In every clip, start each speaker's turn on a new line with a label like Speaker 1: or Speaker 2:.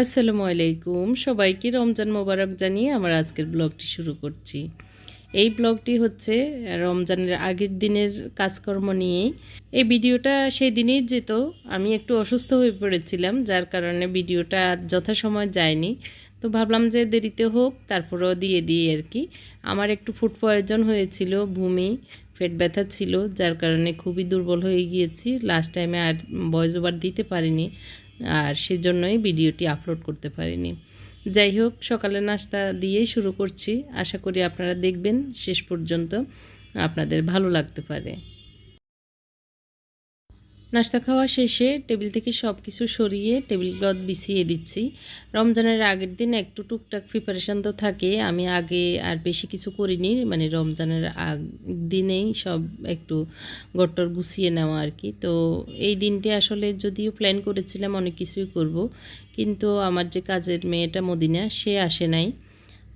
Speaker 1: আসসালামু আলাইকুম। সবাইকে রমজান মোবারক জানিয়ে আমার আজকের ব্লগটি শুরু করছি। এই ব্লগটি হচ্ছে রমজানের আগের দিনের কাজকর্ম নিয়ে এই ভিডিওটা সেই দিনেই যেত। আমি একটু অসুস্থ হয়ে পড়েছিলাম, যার কারণে ভিডিওটা যথাসময় যায়নি। তো ভাবলাম যে দেরিতে হোক, তারপরেও দিয়ে দিই আর কি। আমার একটু ফুড প্রয়োজন হয়েছিল ভূমি পেট ব্যথা ছিল, যার কারণে খুবই দুর্বল হয়ে গিয়েছি। লাস্ট টাইমে আর ভয়েস দিতে পারিনি। আর সেজন্যই ভিডিওটি আপলোড করতে পারিনি। যাই হোক সকালে নাস্তা দিয়েই শুরু করছি। আশা করি আপনারা দেখবেন শেষ পর্যন্ত। আপনাদের ভালো লাগতে পারে। নাস্তা খাওয়া শেষে টেবিল থেকে সব কিছু সরিয়ে টেবিল ক্লথ বিছিয়ে দিচ্ছি। রমজানের আগের দিন একটু টুকটাক প্রিপারেশান তো থাকে, আমি আগে আর বেশি কিছু করিনি মানে রমজানের আগ দিনেই সব একটু গট্টর গুছিয়ে নেওয়া আর কি। তো এই দিনটি আসলে যদিও প্ল্যান করেছিলাম অনেক কিছুই করব, কিন্তু আমার যে কাজের মেয়েটা মদিনা, সে আসে নাই।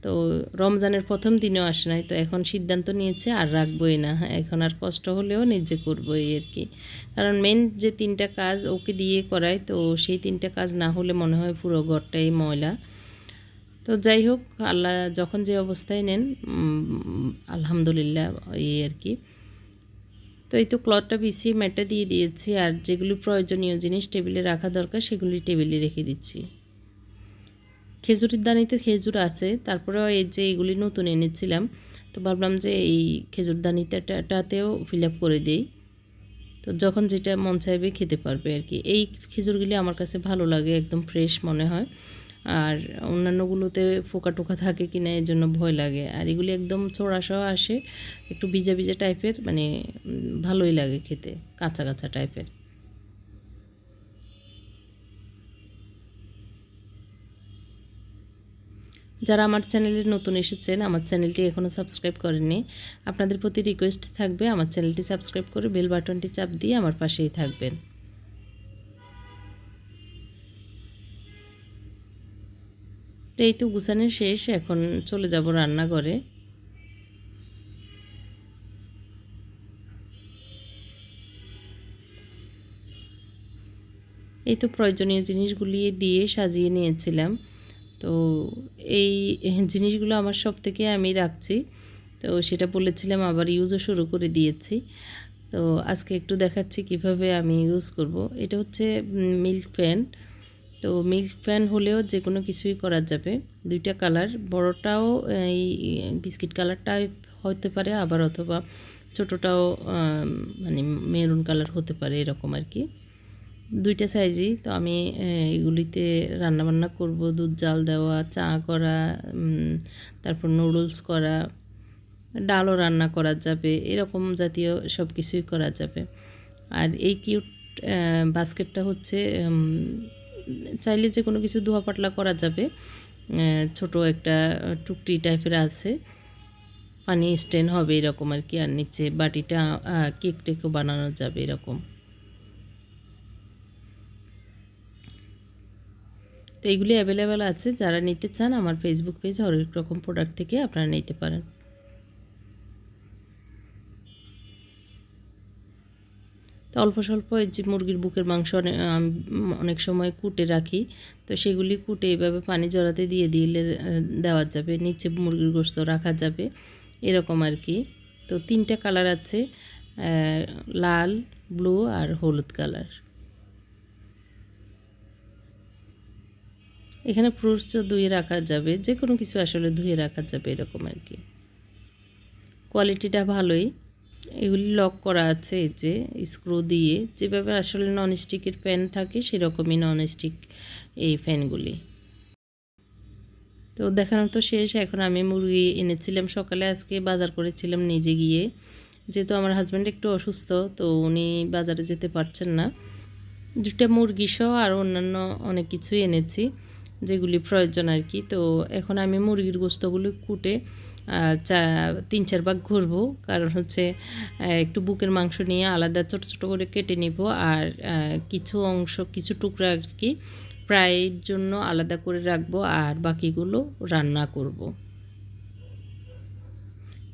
Speaker 1: তো রমজানের প্রথম দিনেও আসে নাই তো এখন সিদ্ধান্ত নিয়েছে আর রাখবোই না। হ্যাঁ, এখন আর কষ্ট হলেও নিজে করব এই আর কি। কারণ মেন যে তিনটা কাজ ওকে দিয়ে করায় তো সেই তিনটা কাজ না হলে মনে হয় পুরো ঘরটাই ময়লা। তো যাই হোক আল্লাহ যখন যে অবস্থায় নেন আলহামদুলিল্লাহ এই আর কি। তো এই তো ক্লথটা বিছিয়ে ম্যাটটা দিয়ে দিয়েছি আর যেগুলি প্রয়োজনীয় জিনিস টেবিলে রাখা দরকার সেগুলি টেবিলে রেখে দিচ্ছি। খেজুরের দানিতে খেজুর আছে তারপরে এই যে এগুলি নতুন এনেছিলাম, তো ভাবলাম যে এই খেজুর দানিটাতেও ফিল আপ করে দিই। তো যখন যেটা মন চাইবে খেতে পারবে আর কি। এই খেজুরগুলি আমার কাছে ভালো লাগে, একদম ফ্রেশ মনে হয়। আর অন্যান্যগুলোতে ফোকা টোকা থাকে কিনা এর জন্য ভয় লাগে। আর এগুলি একদম চোড়াসহ আসে, একটু ভিজা ভিজা টাইপের মানে ভালোই লাগে খেতে, কাঁচা কাঁচা টাইপের যারা আমার চ্যানেলে নতুন এসেছেন, আমার চ্যানেলটি এখনও সাবস্ক্রাইব করেননি, আপনাদের প্রতি রিকোয়েস্ট থাকবে আমার চ্যানেলটি সাবস্ক্রাইব করে বেল বাটনটি চাপ দিয়ে আমার পাশেই থাকবেন। তো এই তো গুছানোর শেষ, এখন চলে যাব রান্নাঘরে। এই তো প্রয়োজনীয় জিনিসগুলি দিয়ে সাজিয়ে নিয়েছিলাম। তো এই জিনিসগুলো আমার সব থেকে আমি রাখছি। তো সেটা বলেছিলাম, আবার ইউজও শুরু করে দিয়েছি। তো আজকে একটু দেখাচ্ছি কীভাবে আমি ইউজ করব। এটা হচ্ছে মিল্ক প্যান তো মিল্ক প্যান হলেও যে কোনো কিছুই করা যাবে। দুইটা কালার বড়টাও, এই বিস্কিট কালারটাই হতে পারে, আবার অথবা ছোটোটাও মানে মেরুন কালার হতে পারে, এরকম আর কি। দুইটা সাইজই তো আমি এগুলিতে রান্নাবান্না করব। দুধ, জাল দেওয়া, চা করা তারপর নুডলস করা, ডালও রান্না করা যাবে। এরকম জাতীয় সব কিছুই করা যাবে। আর এই কিউট বাস্কেটটা হচ্ছে চাইলে যে কোনো কিছু ধোয়া পাতলা করা যাবে। ছোট একটা টুকটি টাইপের আছে। পানি স্টেন হবে এরকম আর কি। আর নিচে বাটিটা কেক টেকও বানানো যাবে এরকম। তো এইগুলি অ্যাভেলেবেল আছে। যারা নিতে চান, আমার ফেসবুক পেজে হরেক রকম প্রোডাক্ট থেকে আপনারা নিতে পারেন। তো অল্প স্বল্প যে মুরগির বুকের মাংস অনেক সময় কুটে রাখি। তো সেগুলি কুটে এভাবে পানি জড়াতে দিয়ে দিলে দেওয়া যাবে। নিচে মুরগির গোস্ত রাখা যাবে। এরকম আর কি। তো তিনটা কালার আছে লাল ব্লু আর হলুদ কালার এখানে ফ্রুটসও ধুয়ে রাখা যাবে যে কোনো কিছু আসলে ধুয়ে রাখা যাবে এরকম আর কি। কোয়ালিটিটা ভালোই। এগুলি লক করা আছে যে স্ক্রু দিয়ে। যেভাবে আসলে ননস্টিকের প্যান থাকে, সেরকমই ননস্টিক এই ফ্যানগুলি তো দেখানো তো শেষ, এখন আমি মুরগি এনেছিলাম সকালে, আজকে বাজার করেছিলাম নিজে গিয়ে। যেহেতু আমার হাজব্যান্ড একটু অসুস্থ, তো উনি বাজারে যেতে পারছেন না। দুটা মুরগি সহ আর অন্যান্য অনেক কিছুই এনেছি। যেগুলি প্রয়োজন আর কি। তো এখন আমি মুরগির গোস্তগুলো কুটে চা, তিন চার ভাগ ঘুরবো। কারণ হচ্ছে একটু বুকের মাংস নিয়ে আলাদা ছোট ছোট করে কেটে নিব। আর কিছু অংশ, কিছু টুকরা আর কি প্রায়ের জন্য আলাদা করে রাখব। আর বাকিগুলো রান্না করব।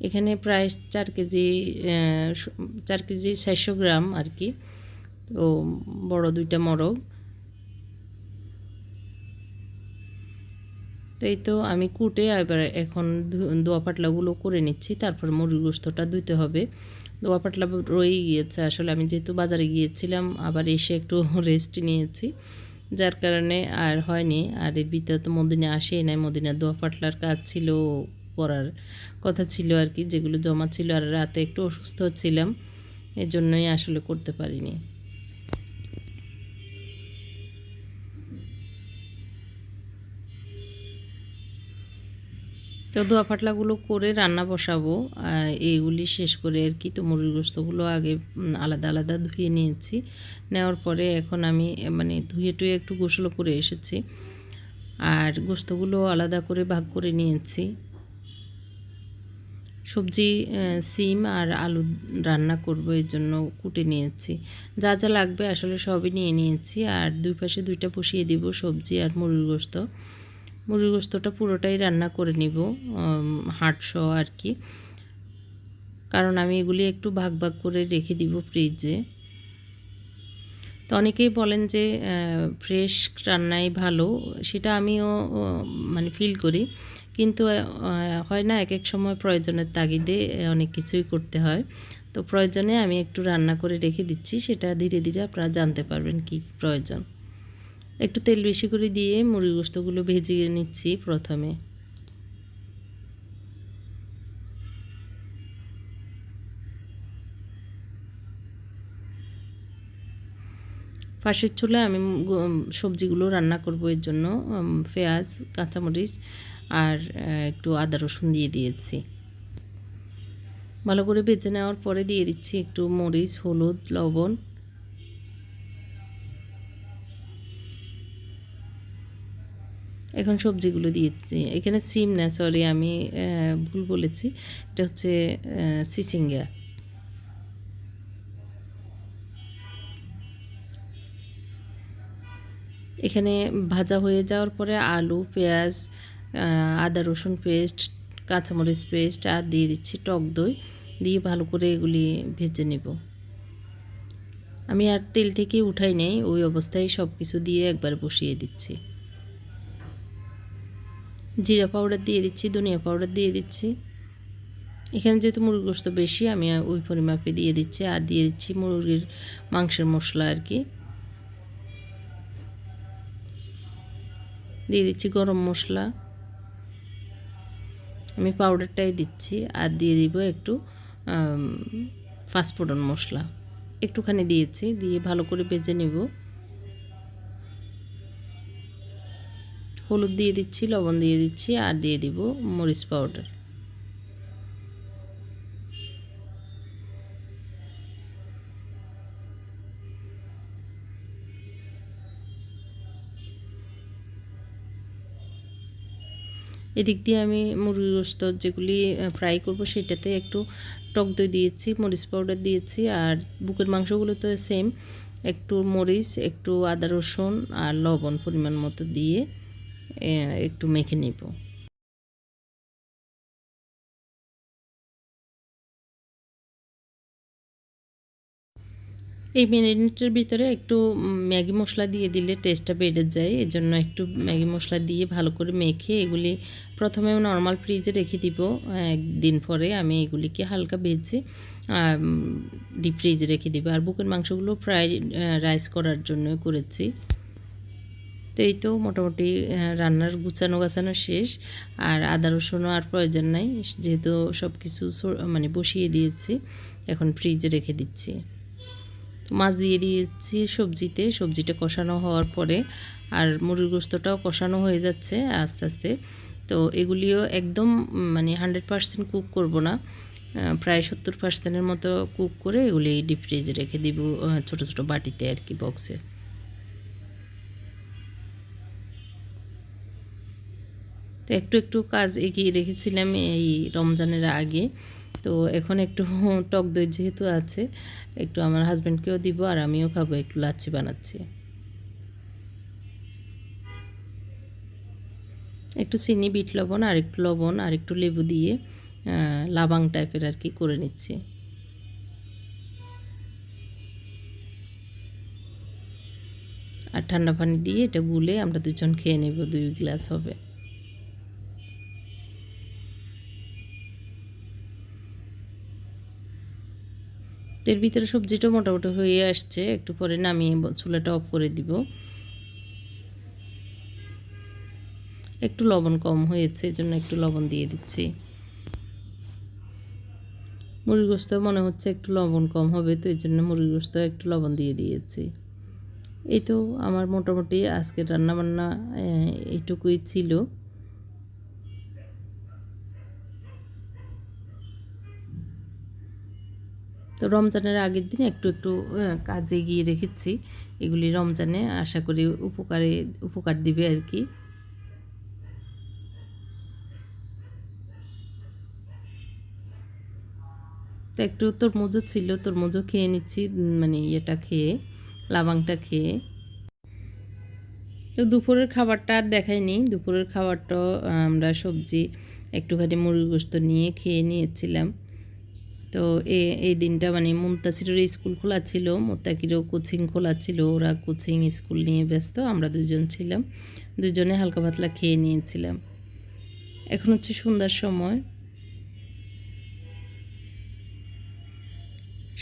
Speaker 1: এখানে প্রায় চার কেজি চার কেজি চারশো গ্রাম আর কি। তো বড় দুইটা মরগ। তো এই তো আমি কুটে এবার এখন দোয়া পাটলাগুলো করে নিচ্ছি, তারপর মুরগির গোস্তটা ধুতে হবে। দোয়া পাটলা রয়ে গিয়েছে, আসলে আমি যেহেতু বাজারে গিয়েছিলাম, আবার এসে একটু রেস্ট নিয়েছি। যার কারণে আর হয়নি, আর এর ভিতরে তো মদিনে আসেই নাই মদিনার দোয়া পাটলার কাজ ছিল, করার কথা ছিল আর কি, যেগুলো জমা ছিল, আর রাতে একটু অসুস্থ ছিলাম এই জন্যই আসলে করতে পারিনি। তো ধোয়া পাতলাগুলো করে রান্না বসাবো এইগুলি শেষ করে আর কি তো মুরগির গোস্তগুলো আগে আলাদা আলাদা ধুয়ে নিয়েছি। নেওয়ার পরে এখন আমি মানে ধুয়ে টুয়ে একটু গোসলো করে এসেছি। আর গোস্তগুলো আলাদা করে ভাগ করে নিয়েছি। সবজি সিম আর আলু রান্না করব, এর জন্য কুটে নিয়েছি। যা যা লাগবে আসলে সবই নিয়ে নিয়েছি। আর দুই পাশে দুইটা বসিয়ে দিব সবজি আর মুরগির গোস্ত মুরগির গোস্তটা পুরোটাই রান্না করে নিব হাটশো আর কি। কারণ আমি এগুলি একটু ভাগ ভাগ করে রেখে দিব ফ্রিজে তো অনেকেই বলেন যে ফ্রেশ রান্নাই ভালো, সেটা আমিও মানে ফিল করি। কিন্তু হয় না, এক এক সময় প্রয়োজনের তাগিদে অনেক কিছুই করতে হয়। তো প্রয়োজনে আমি একটু রান্না করে রেখে দিচ্ছি, সেটা ধীরে ধীরে আপনারা জানতে পারবেন কি প্রয়োজন। একটু তেল বেশি করে দিয়ে মুড়ি গোস্তগুলো ভেজে নিচ্ছি প্রথমে। পাশের চুলায় আমি সবজিগুলো রান্না করব এর জন্য পেঁয়াজ, কাঁচামরিচ আর একটু আদা রসুন দিয়ে দিয়েছি। ভালো করে ভেজে নেওয়ার পরে দিয়ে দিচ্ছি একটু মরিচ, হলুদ, লবণ এখন সবজিগুলো দিয়েছি। এখানে সিম না সরি আমি ভুল বলেছি। এটা হচ্ছে সিসিঙ্গা। এখানে ভাজা হয়ে যাওয়ার পরে আলু, পেঁয়াজ আদা, রসুন পেস্ট, কাঁচামরিচ পেস্ট আর দিয়ে দিচ্ছি টক দই। দিয়ে ভালো করে এগুলি ভেজে নেব। আমি আর তেল থেকে উঠাই নেই, ওই অবস্থায় সব কিছু দিয়ে একবার বসিয়ে দিচ্ছি। জিরা পাউডার দিয়ে দিচ্ছি, ধনিয়া পাউডার দিয়ে দিচ্ছি। এখানে যেহেতু মুরগির গোস্ত বেশি, আমি ওই পরিমাপে দিয়ে দিচ্ছি আর দিয়ে দিচ্ছি মুরগির মাংসের মশলা আর কি। দিয়ে দিচ্ছি গরম মশলা। আমি পাউডারটাই দিচ্ছি আর দিয়ে দিব একটু ফাস্টফুডন মশলা। একটুখানি দিয়েছি, দিয়ে ভালো করে ভেজে নেব। হলুদ দিয়ে দিচ্ছি, লবণ দিয়ে দিচ্ছি আর দিয়ে দিব মরিচ পাউডার। এদিক দিয়ে আমি মুরগি গোস্ত যেগুলি ফ্রাই করব সেটাতে একটু টক দই দিয়েছি, মরিচ পাউডার দিয়েছি আর বুকের মাংসগুলো তো সেম একটু মরিচ, একটু আদা রসুন আর লবণ পরিমাণ মতো দিয়ে একটু মেখে নিব। এই মিনিটের ভিতরে একটু ম্যাগি মশলা দিয়ে দিলে টেস্টটা বেড়ে যায় এই জন্য একটু ম্যাগি মশলা দিয়ে ভালো করে মেখে এগুলি প্রথমে নর্মাল ফ্রিজে রেখে দিব। একদিন পরে আমি এগুলিকে হালকা ভেজে ডিপ ফ্রিজে রেখে দিব। আর বুকের মাংসগুলো ফ্রাই রাইস করার জন্য করেছি। তো এই তো মোটামুটি রান্নার গুছানো গাছানো শেষ। আর আদা, রসুনও আর প্রয়োজন নাই, যেহেতু সব কিছু মানে বসিয়ে দিয়েছি, এখন ফ্রিজে রেখে দিচ্ছি। মাছ দিয়ে দিয়েছি সবজিতে, সবজিটা কষানো হওয়ার পরে, আর মুরগির গোস্তটাও কষানো হয়ে যাচ্ছে আস্তে আস্তে। তো এগুলিও একদম মানে হান্ড্রেড পার্সেন্ট কুক করব না প্রায় সত্তর পার্সেন্টের মতো কুক করে এগুলি ডিপ ফ্রিজে রেখে দিব ছোটো ছোটো বাটিতে আর কি, বক্সে। তো একটু একটু কাজ এগিয়ে রেখেছিলাম এই রমজানের আগে। তো এখন একটু টক দই যেহেতু আছে, একটু আমার হাজব্যান্ডকেও দিব আর আমিও খাব, একটু লাচ্ছি বানাচ্ছি। একটু চিনি, বিট লবণ আর একটু লবণ আর একটু লেবু দিয়ে লাবাং টাইপের আর কি করে নিচ্ছি। আর ঠান্ডা পানি দিয়ে এটা গুলে আমরা দুজন খেয়ে নেব, দুই গ্লাস হবে। এর ভিতরে সবজিটা মোটামুটি হয়ে আসছে, একটু পরে নামিয়ে চুলাটা অফ করে দিব। একটু লবণ কম হয়েছে এই জন্য একটু লবণ দিয়ে দিচ্ছি। মুরগি গোস্ত মনে হচ্ছে একটু লবণ কম হবে, তো এই জন্য মুরগি গোস্ত একটু লবণ দিয়ে দিয়েছি। এই তো আমার মোটামুটি আজকে রান্নাবান্না এইটুকুই ছিল। তো রমজানের আগের দিন একটু একটু কাজে গিয়ে রেখেছি। এগুলি রমজানে আশা করি উপকারে, উপকার দিবে আর কি। তো একটু তরমুজও ছিল, তরমুজও খেয়ে নিচ্ছি মানে ইয়েটা খেয়ে, লাবাংটা খেয়ে। তো দুপুরের খাবারটা আর দেখাইনি। দুপুরের খাবারটা আমরা সবজি, একটুখানি মুরগি গোস্ত নিয়ে খেয়ে নিয়েছিলাম। তো এই দিনটা মানে মুমতাসিরের স্কুল খোলা ছিল, মোত্তাকিরও কোচিং খোলা ছিল, ওরা কোচিং স্কুল নিয়ে ব্যস্ত, আমরা দুজন ছিলাম। দুজনে হালকা পাতলা খেয়ে নিয়েছিলাম। এখন হচ্ছে সন্ধ্যার সময়।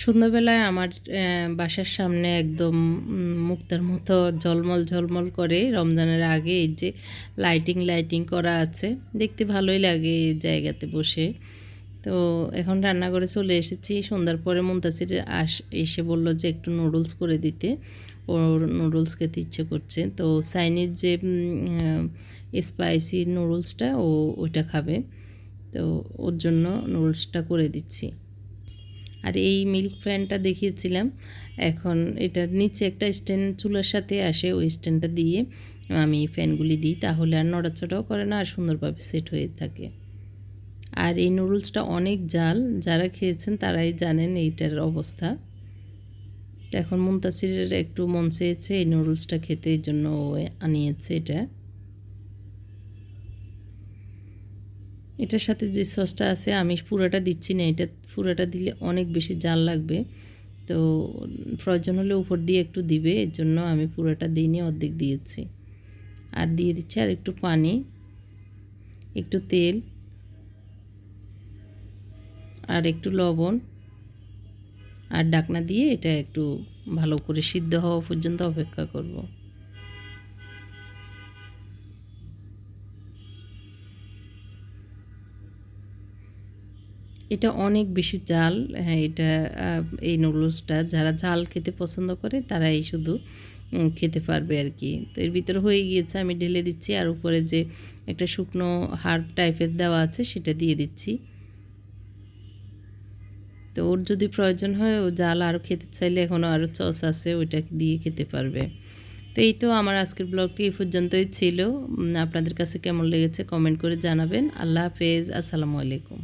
Speaker 1: সন্ধ্যাবেলায় আমার বাসার সামনে একদম মুক্তার মতো ঝলমল ঝলমল করে রমজানের আগে এই যে লাইটিং লাইটিং করা আছে, দেখতে ভালোই লাগে এই জায়গাতে বসে। তো এখন রান্নাঘরে চলে এসেছি। সন্ধ্যার পরে মুন্তাসির আস, এসে বলল যে একটু নুডলস করে দিতে। ওর নুডলস খেতে ইচ্ছে করছে। তো চাইনিজ যে স্পাইসি নুডলসটা ও ওইটা খাবে। তো ওর জন্য নুডলসটা করে দিচ্ছি। আর এই মিল্ক ফ্যানটা দেখিয়েছিলাম। এখন এটার নিচে একটা স্ট্যান্ড চুলার সাথে আসে। ওই স্ট্যান্ডটা দিয়ে আমি ফ্যানগুলি দিই। তাহলে আর নড়াচড়াও করে না আর সুন্দরভাবে সেট হয়ে থাকে। আর এই নুডলসটা অনেক জাল, যারা খেয়েছেন তারাই জানেন এইটার অবস্থা। এখন মুন্তাসিরের একটু মন চেয়েছে এই নুডলসটা খেতে, এই জন্য আনিয়েছে এটা। এটার সাথে যে সসটা আছে, আমি পুরাটা দিচ্ছি না, এটা পুরাটা দিলে অনেক বেশি জাল লাগবে। তো প্রয়োজন হলে উপর দিয়ে একটু দিবে, এর জন্য আমি পুরোটা দিইনি, অর্ধেক দিয়েছি। আর দিয়ে দিচ্ছি আর একটু পানি, একটু তেল আর একটু লবণ আর ডাকনা দিয়ে এটা একটু ভালো করে সিদ্ধ হওয়া পর্যন্ত অপেক্ষা করব। এটা অনেক বেশি জাল হ্যাঁ এটা এই নুডলসটা যারা ঝাল খেতে পছন্দ করে তারাই শুধু খেতে পারবে আর কি। তো এর ভিতরে হয়ে গিয়েছে, আমি ঢেলে দিচ্ছি আর উপরে যে একটা শুকনো হার্ব টাইপের দেওয়া আছে সেটা দিয়ে দিচ্ছি। তো ওর যদি প্রয়োজন হয়, ও জাল আরও খেতে চাইলে এখনও আরও চস আছে, ওইটা দিয়ে খেতে পারবে। তো এই তো আমার আজকের ব্লগটি এই পর্যন্তই ছিল। আপনাদের কাছে কেমন লেগেছে কমেন্ট করে জানাবেন। আল্লাহ হাফেজ, আসসালামু আলাইকুম।